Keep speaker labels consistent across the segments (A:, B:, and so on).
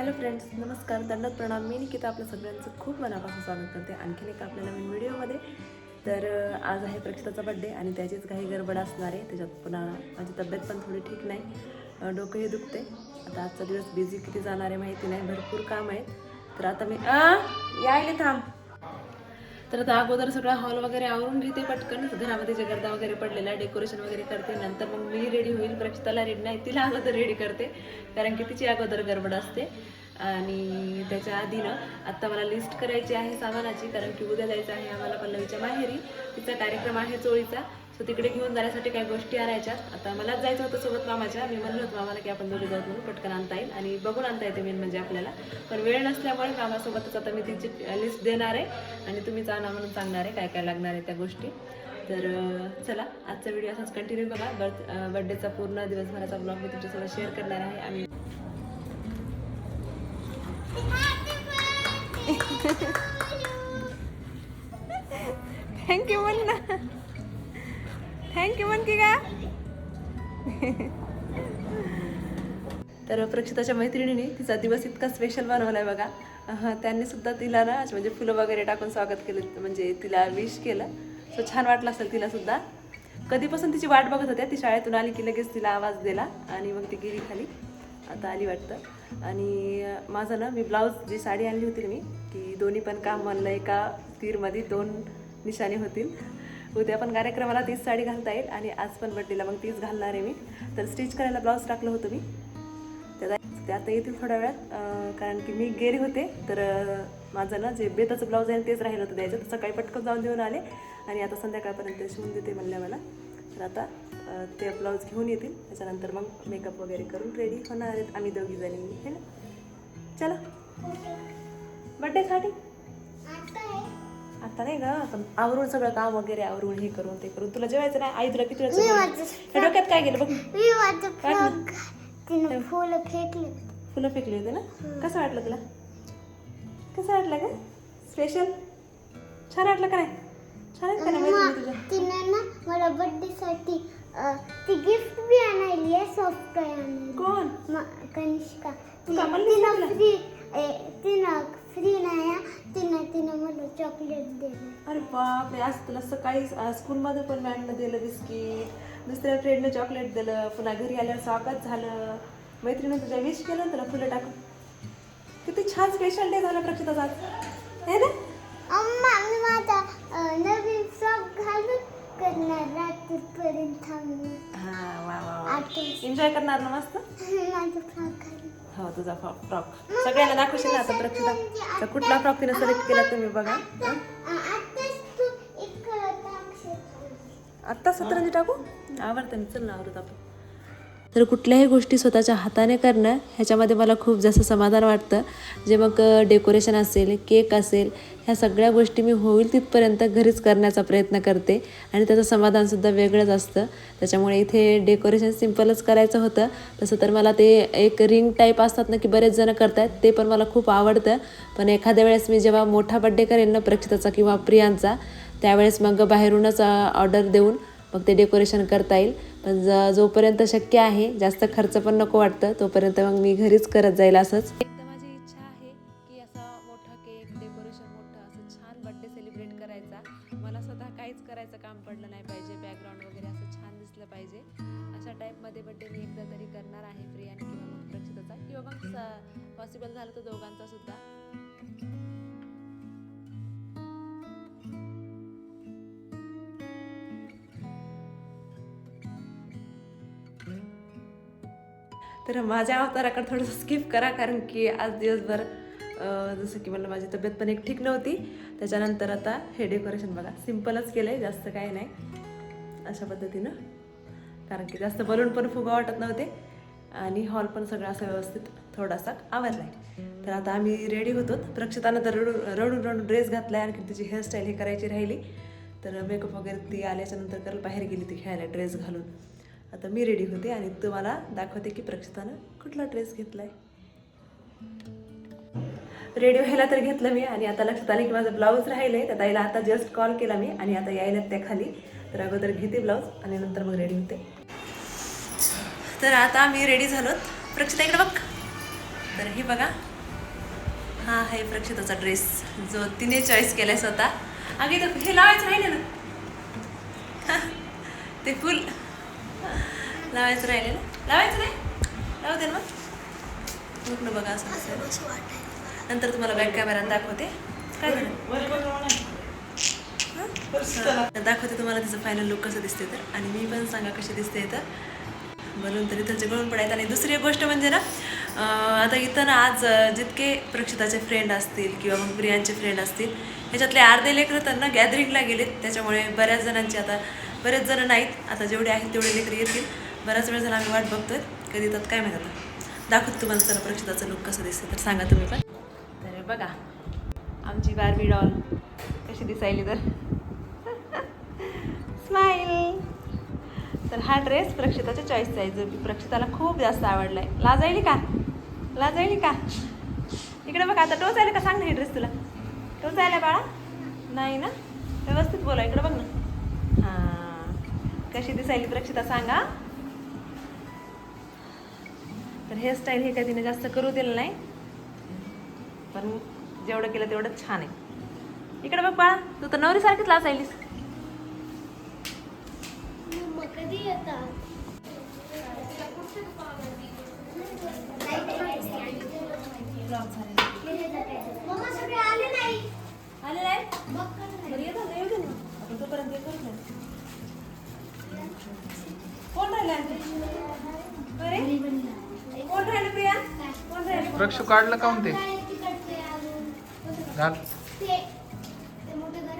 A: Hello friends नमस्कार. दंडत प्रणाम. मी निकिता. आपल्या सगळ्यांचं खूप मनापासून स्वागत करते. आणखीन एक आपल्या नवीन व्हिडिओमध्ये. तर आज आहे प्रक्षिताचा बड्डे आणि त्याचीच काही गडबड असणार आहे. त्याच्यात पुन्हा माझी तब्येत पण थोडी ठीक नाही. डोकंही दुखते आता आजचा दिवस बिझी किती जाणार आहे माहिती नाही. भरपूर काम आहे तर आता मी आ यायले थांब. तर आता अगोदर सगळा हॉल वगैरे आवरून घेते पटकन. घरामध्ये जे गर्दा वगैरे पडलेला डेकोरेशन वगैरे करते. नंतर मग मी रेडी होईल. प्रक्षिताला रेडी नाही तिला अगोदर रेडी करते. कारण की तिची अगोदर गडबड असते. आणि त्याच्या आधीनं आत्ता मला लिस्ट करायची आहे सामानाची. कारण की उद्या जायचं आहे आम्हाला पल्लवीच्या माहेरी. तिचा कार्यक्रम आहे चोळीचा. सो तिकडे घेऊन जाण्यासाठी काही गोष्टी आणायच्यात आता मलाच जायचं होतं सोबत मामाच्या. मी म्हणलं होतं मामाला की आपण दोघे जाऊ म्हणून पटकन आणता येईल आणि बघून आणता येते मेन म्हणजे आपल्याला. पण वेळ नसल्यामुळे मामासोबतच आता मी तिची लिस्ट देणार आहे आणि तुम्हीच आणा म्हणून सांगणार आहे काय काय लागणार आहे त्या गोष्टी. तर चला आजचा व्हिडिओ असाच कंटिन्यू बघा. बर्थ बर्थडेचा पूर्ण दिवसभराचा ब्लॉग मी तुमच्यासोबत शेअर करणार आहे आम्ही थँक्यू म्हण ना. थँक्यू म्हण की का तर प्रक्षिताच्या मैत्रिणीने तिचा दिवस इतका स्पेशल बनवलाय बघा. त्यांनी सुद्धा तिला ना म्हणजे फुलं वगैरे टाकून स्वागत केलं म्हणजे तिला विश केलं. सो छान वाटलं असेल तिला सुद्धा. कधीपासून तिची वाट बघत होत्या ती शाळेतून आली की लगेच तिला आवाज दिला आणि मग ती गेली खाली. आता आली वाटतं. आणि माझं ना मी ब्लाऊज जी साडी आणली होती मी की दोन्ही पण काम म्हणलं एका तीरमध्ये दोन निशाणे होतील. उद्या पण कार्यक्रमाला तीच साडी घालता येईल आणि आज पण बड्डेला मग तीच घालणार आहे मी. तर स्टिच करायला ब्लाऊज टाकलं होतं मी. त्याचा ते आता येतील थोड्या वेळात कारण की मी गेले होते तर माझं ना जे बेताचं ब्लाऊज आहे तेच राहिलं होतं द्यायचं तर सकाळी पटकन जाऊन देऊन आले आणि आता संध्याकाळपर्यंत शिवून देते म्हणल्या मला. तर आता ते ब्लाऊज घेऊन येतील. त्याच्यानंतर मग मेकअप वगैरे करून रेडी होणार आहेत आम्ही दोघी जणी है ना? चला. बड्डेसाठी आता नाही ग पण आवरून सगळं काम वगैरे आवरून हे करून ते करून. तुला जेवायचं नाही? आई तुला किती? हे डोक्यात काय गेलं? बघ. काय
B: फुलं फेकले
A: फुलं फेकली होते ना? कसं वाटलं तुला? कसं वाटलं का स्पेशल छान वाटलं का नाही? छान आहेत का नाही
B: तिनं ना मला बर्थडे साठी अं, ती गिफ्ट बी आणायली आहे सॉफ्टवेअर आणायली.
A: कोण?
B: कनिष्का.
A: का
B: तिनं? फ्री तिनं फ्री नाही हा. तिनं तिनं मला चॉकलेट दिलं
A: अरे बापरे आज तुला सकाळी स्कूलमध्ये पण मॅमनं दिलं बिस्किट दुसऱ्या फ्रेंडनं चॉकलेट दिलं पुन्हा घरी आल्यावर स्वागत झालं. मैत्रिणीनं तुझ्या विश केलं तुला फुलं टाकून? किती छान स्पेशल डे झाला प्रक्षिताचा आज. है ना?
B: अम्मा मी माझा अं, नवीन फ्रॉक घालून करणार रात्रीपर्यंत
A: हा वा वा वा. एन्जॉय करणार ना मस्त?
B: माझं फ्रॉक
A: हो तुझा फ्रॉक सगळ्यांना दाखवशील ना आता प्रक्षिता तर कुठला फ्रॉक तिने सिलेक्ट केला तुम्ही बघा? हं?
B: आताच तू एक टाकशील
A: आत्ता सतरंजी टाकू? आवडतं मी चल ना आवडत आपण तर कुठल्याही गोष्टी स्वतःच्या हाताने करणं ह्याच्यामध्ये मला खूप जास्त समाधान वाटतं. जे मग डेकोरेशन असेल केक असेल ह्या सगळ्या गोष्टी मी होईल तिथपर्यंत घरीच करण्याचा प्रयत्न करते. आणि त्याचं समाधानसुद्धा वेगळंच असतं. त्याच्यामुळे इथे डेकोरेशन सिम्पलच करायचं होतं. तसं तर मला ते एक रिंग टाईप असतात ना की बरेच जणं करतायत ते पण मला खूप आवडतं. पण एखाद्या वेळेस मी जेव्हा मोठा बड्डे करेन ना प्रक्षिताचा किंवा प्रियांचा त्यावेळेस मग बाहेरूनच ऑर्डर देऊन मग ते डेकोरेशन करता येईल. पण ज जोपर्यंत शक्य आहे जास्त खर्च पण नको वाटतं तोपर्यंत मग मी घरीच करत जाईल असंच. एकदा माझी इच्छा आहे की असा मोठा केक डेकोरेशन मोठं असं छान बड्डे सेलिब्रेट करायचा. मला स्वतः काहीच करायचं काम पडलं नाही पाहिजे बॅकग्राऊंड वगैरे असं छान दिसलं पाहिजे. अशा टाईपमध्ये बड्डे मी एकदा तरी करणार आहे प्रियाने किंवा मग प्रक्षिताचा किंवा मग पॉसिबल झालं तर दोघांचा सुद्धा. तर माझ्या अवताराकडे थोडंसं स्किप करा कारण की आज दिवसभर जसं की मला माझी तब्येत पण एक ठीक नव्हती. त्याच्यानंतर आता हे डेकोरेशन बघा सिम्पलच केलं आहे जास्त काही नाही अशा पद्धतीनं. कारण की जास्त बलून पण फुगा वाटत नव्हते. आणि हॉल पण सगळं असं व्यवस्थित थोडासा आवरला आहे तर आता आम्ही रेडी होतो. प्रक्षितानं तर रडून रडून रडून ड्रेस घातला आहे आणखी तिची हेअरस्टाईल हे करायची राहिली. तर मेकअप वगैरे ती आल्याच्यानंतर नंतर बाहेर गेली ती खेळायला ड्रेस घालून. आता मी रेडी होते आणि तुम्हाला दाखवते की प्रक्षितानं कुठला ड्रेस घेतला आहे रेडी व्हायला तर घेतलं मी आणि आता लक्षात आलं की माझं ब्लाऊज राहिलंय. त्या ताईला आता जस्ट कॉल केला मी आणि आता यायला त्या खाली. तर अगोदर घेते ब्लाऊज आणि नंतर मग रेडी होते. तर आता मी रेडी झालो प्रक्षिता इकडे बघ. तर हे बघा. हा आहे प्रक्षिताचा ड्रेस जो तिने चॉईस केलाय स्वतः. अगे तर हे लावायचं राहिले ना. ते फुल. लावायचं राहिले ना लावायचं नाही? लावू दे ना मग. पूर्ण बघा असं. नंतर तुम्हाला बॅक कॅमेऱ्यात दाखवते. काय झालं? दाखवते तुम्हाला तिचं फायनल लुक कसं दिसते तर. आणि मी पण सांगा कशी दिसते तर. म्हणून तरी त्यांचे गळून पडायचं आणि दुसरी एक गोष्ट म्हणजे ना आता इथं ना आज जितके प्रक्षिताचे फ्रेंड असतील किंवा मग प्रियांचे फ्रेंड असतील ह्याच्यातले अर्धे लेकरं तर ना गॅदरिंगला गेलेत. त्याच्यामुळे बऱ्याच जणांची आता बरेच जण नाहीत. आता जेवढे आहेत तेवढे लेकर येतील. बराच वेळ झाला आम्ही वाट बघतोय. कधी येतात काय माहिती आता. दाखवत तुम्हाला चला प्रक्षिताचं लुक कसं दिसतं तर सांगा तुम्ही पण. तर बघा आमची बारबी डॉल कशी दिसायली तर. स्माईल तर हा ड्रेस प्रक्षिताच्या चॉईसचा आहे जो की प्रक्षिताला खूप जास्त आवडला आहे लाजायली का? लाजायली का? इकडे बघा आता टोचायला का? सांग ना हे ड्रेस तुला. टोचायला बाळा. नाही ना? व्यवस्थित बोला इकडे बघ ना. कशी दिसायली प्रक्षिता सांगा. तर हेअरस्टाईल हे तिने जास्त करू दिलं नाही. पण जेवढं केलं तेवढं छान आहे. इकडे बघ बाळा तू तर
B: कधी येतात? मम्मा सगळे आले नाही.
A: आले नाही. कोण राहिलं आणखी? बरे कोण राहिलं प्रिया कोण राहिलं
C: प्रक्षू काढलं का म्हणते
B: काय तिकडचे अजून?
C: घाल
B: ते ना?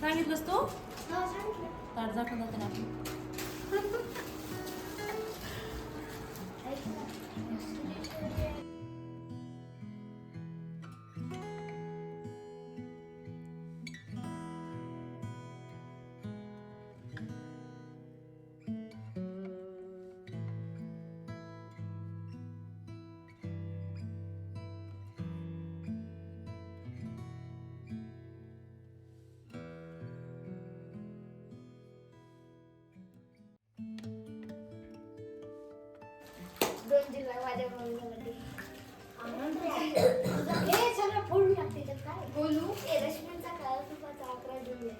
A: सांगितलंस तू जाते ना
B: हे सगळं फोडून काय? बोलू? ए रश्मीचा काळा तुपाचा अकरा जुलै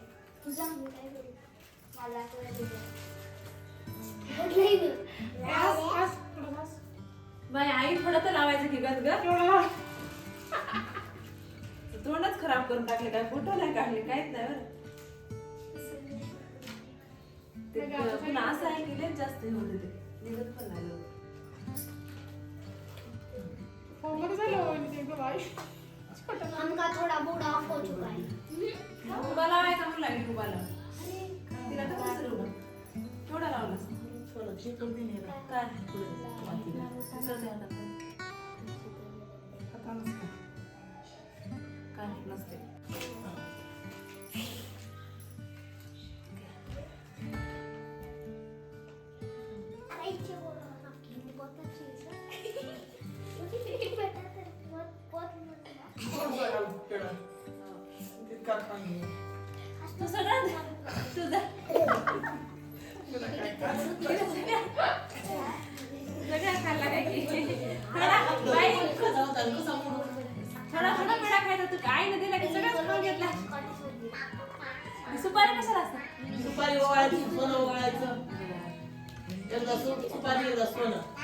B: तुझा मी काय करू माझा अकरा जुलै नाही गं.
A: बाई आई थोडं तर लावायचं की गत ग. तोंडच खराब करून टाकले काय फोटो नाही काढले काहीच नाही बरं. ते पुन्हा असं आहे की लयच जास्त हे होते ते. निघत पण नाही लवकर.
B: हमका थोडा बुडा हो चुका है
A: उभा लावायचा म्हणून लागेल उभा लाव तिला कसं असेल उभा? केवढा लावलास काय? आहे. काय? नसते
D: एकदा सु- सुपारी एकदा सोनं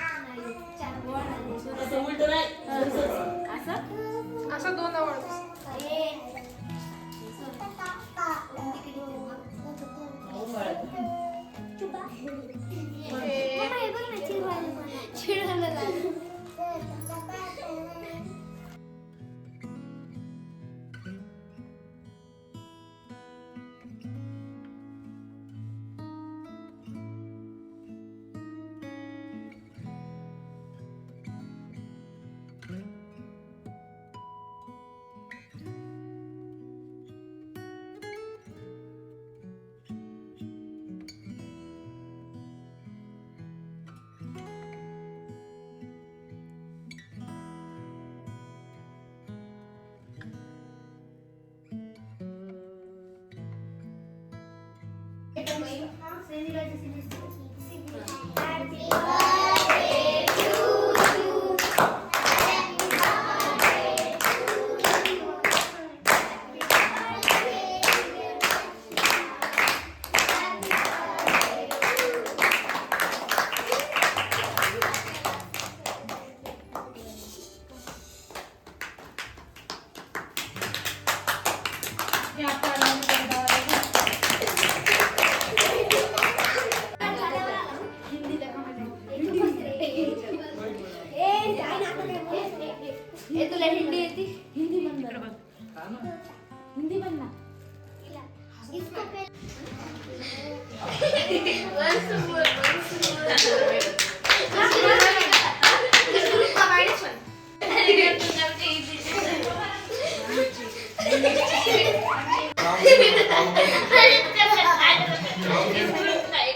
E: Senin ilacı silirsin.
B: Happy birthday.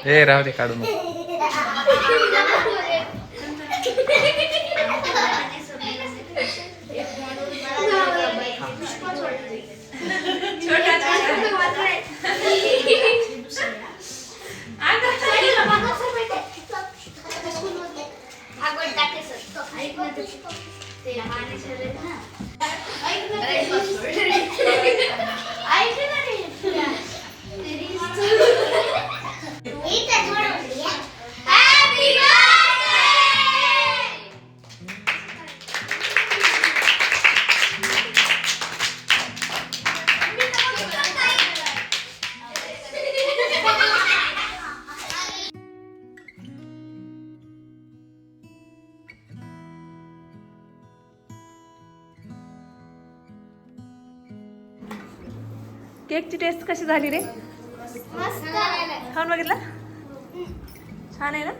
C: हे राहू दे
B: काढून
A: केकची टेस्ट कशी झाली रे?
B: मस्त.
A: खाऊन बघितला? छान आहे ना?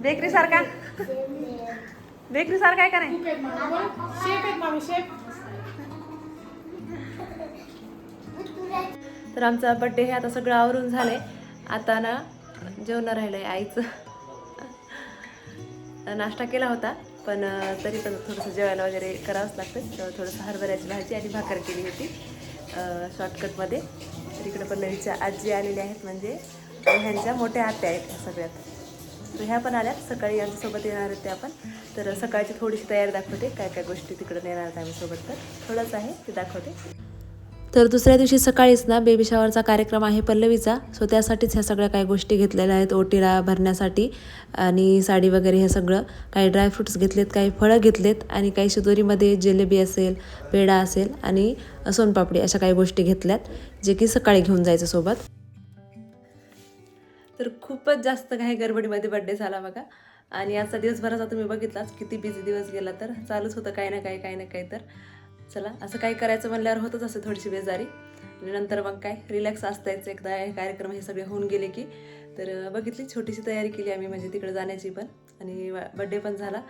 A: बेकरी सारखा? बेकरी सारखा आहे का नाही? तर आमचा बड्डे हे आता सगळं आवरून झालंय. आता ना जेवण राहिलंय आईचं. नाश्ता केला होता पण तरी पण थोडंसं जेवायला वगैरे करावंच लागतं. तर थोडंसं हरभऱ्याची भाजी आणि भाकर केली होती. शॉर्टकटमध्ये तर इकडं पल्लवीच्या आजी आलेल्या आहेत म्हणजे. ह्यांच्या मोठ्या आत्या आहेत ह्या सगळ्यात. तर ह्या पण आल्यात. सकाळी आमच्यासोबत येणार आहेत त्या आपण तर सकाळची थोडीशी तयारी दाखवते. काय काय गोष्टी तिकडं नेणार आहेत आम्ही सोबत तर. थोडंच आहे ते दाखवते. तर दुसऱ्या दिवशी सकाळीच ना बेबी शॉवरचा कार्यक्रम आहे पल्लवीचा. सो त्यासाठीच ह्या सगळ्या काही गोष्टी घेतलेल्या आहेत. ओटीला भरण्यासाठी आणि साडी वगैरे हे सगळं. काही ड्रायफ्रुट्स घेतलेत काही फळं घेतलेत आणि काही शिदोरीमध्ये जिलेबी असेल पेढा असेल आणि सोनपापडी अशा काही गोष्टी घेतल्यात जे की सकाळी घेऊन जायचं सोबत. तर खूपच जास्त काही गडबडीमध्ये बड्डे झाला बघा. आणि आजचा दिवसभराचा तुम्ही बघितलाच किती बिझी दिवस गेला तर. चालूच होतं काही ना काही काही ना काही तर. चला असं काही करायचं म्हणल्यावर होतच असं थोडीशी बेजारी. आणि नंतर मग काय रिलॅक्स असतायच एकदा हे कार्यक्रम हे सगळे होऊन गेले की. तर बघितली छोटीशी तयारी केली आम्ही म्हणजे तिकडे जाण्याची पण. आणि बड्डे पण झाला.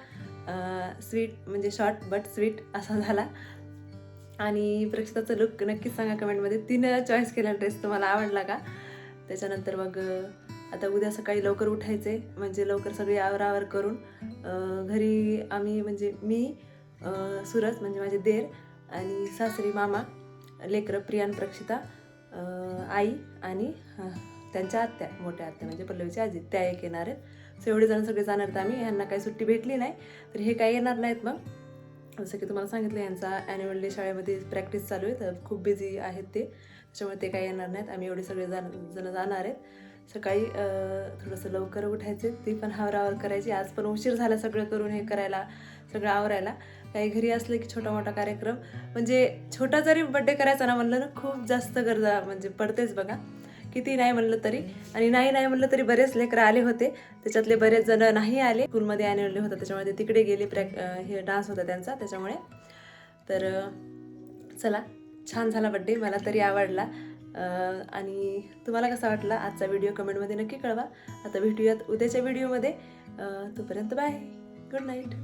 A: स्वीट म्हणजे शॉर्ट बट स्वीट असा झाला. आणि प्रेक्षिताचा लुक नक्कीच सांगा कमेंटमध्ये तिनं चॉईस केला ड्रेस तुम्हाला आवडला का? त्याच्यानंतर मग आता उद्या सकाळी लवकर उठायचे म्हणजे लवकर सगळी आवरावर करून घरी आम्ही म्हणजे मी सूरज म्हणजे माझे देर आणि सासरी मामा लेकरं प्रियान प्रक्षिता आई आणि त्यांच्या आत्या मोठ्या आत्या म्हणजे पल्लवीच्या आजी त्या एक येणार आहेत. सो एवढे जण सगळे जाणार आहेत आम्ही. यांना काही सुट्टी भेटली नाही. तर हे काही येणार नाहीत मग. जसं की तुम्हाला सांगितलं यांचा ॲन्युअल डे शाळेमध्ये प्रॅक्टिस चालू आहे. तर खूप बिझी आहेत ते. त्याच्यामुळे ते काही येणार नाहीत. आम्ही एवढे सगळे जाण जण जाणार आहेत. सकाळी थोडंसं लवकर उठायचे. ती पण हावरावर करायची. आज पण उशीर झाला सगळं करून हे करायला सगळं आवरायला. काही घरी असलं की छोटा मोठा कार्यक्रम. म्हणजे छोटा जरी बड्डे करायचा ना म्हणलं ना खूप जास्त गरजा म्हणजे पडतेच बघा. किती नाही म्हणलं तरी. आणि नाही नाही म्हणलं तरी बरेच लेकरं आले होते. त्याच्यातले बरेच जण नाही आले. स्कूलमध्ये ॲन्युअल डे त्याच्यामुळे ते तिकडे गेले. प्रॅक हे डान्स होता त्यांचा त्याच्यामुळे. तर चला छान झाला बड्डे मला तरी आवडला. आणि तुम्हाला कसा वाटला आजचा व्हिडिओ कमेंटमध्ये नक्की कळवा. आता भेटूयात उद्याच्या व्हिडिओमध्ये तोपर्यंत बाय गुड नाईट